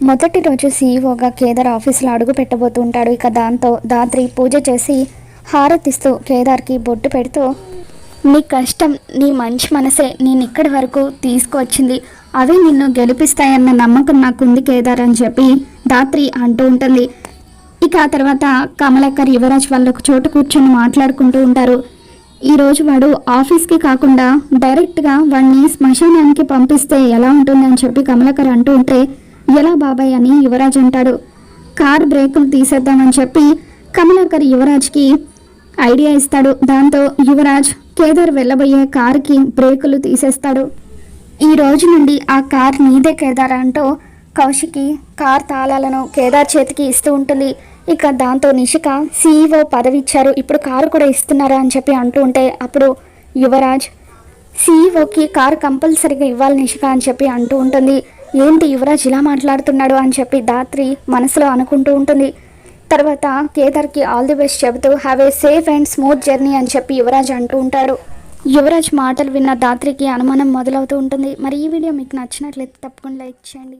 మొదటి రోజు సీఈఓగా కేదార్ ఆఫీసులో అడుగు పెట్టబోతూ ఉంటాడు ఇక దాంతో దాత్రి పూజ చేసి హారతిస్తూ కేదార్కి బొట్టు పెడుతూ నీ కష్టం నీ మంచి మనసే నేను ఇక్కడి వరకు తీసుకువచ్చింది అవి నిన్ను గెలిపిస్తాయన్న నమ్మకం నాకుంది కేదార్ అని చెప్పి దాత్రి అంటూ ఉంటుంది. ఇక ఆ తర్వాత కమలాకర్ యువరాజ్ వాళ్ళు ఒక చోటు కూర్చొని మాట్లాడుకుంటూ ఉంటారు. ఈరోజు వాడు ఆఫీస్కి కాకుండా డైరెక్ట్గా వాడిని శ్మశానానికి పంపిస్తే ఎలా ఉంటుంది అని చెప్పి కమలాకర్ అంటూ ఉంటే ఎలా బాబాయ్ అని యువరాజ్ అంటాడు. కార్ బ్రేకులు తీసేద్దామని చెప్పి కమలాకర్ యువరాజ్కి ఐడియా ఇస్తాడు. దాంతో యువరాజ్ కేదార్ వెళ్ళబోయే కారుకి బ్రేకులు తీసేస్తాడు. ఈ రోజు నుండి ఆ కార్ నీదే కేదార్ అంటూ కౌశికి కార్ తాళాలను కేదార్ చేతికి ఇస్తూ ఉంటుంది. ఇక దాంతో నిషిక సీఈఓ పదవి ఇచ్చారు ఇప్పుడు కారు కూడా ఇస్తున్నారా అని చెప్పి అంటూ ఉంటే అప్పుడు యువరాజ్ సీఈఓకి కారు కంపల్సరీగా ఇవ్వాలి నిషిక అని చెప్పి అంటూ ఉంటుంది. ఏంటి యువరాజ్ ఇలా మాట్లాడుతున్నాడు అని చెప్పి దాత్రి మనసులో అనుకుంటూ ఉంటుంది. తర్వాత కేదార్కి ఆల్ ది బెస్ట్ చెబుతూ have a safe and smooth journey అని చెప్పి యువరాజ్ అంటూ ఉంటాడు. యువరాజ్ మాటలు విన్న దాత్రికి అనుమానం మొదలవుతూ ఉంటుంది. మరి ఈ వీడియో మీకు నచ్చినట్లయితే తప్పకుండా లైక్ చేయండి.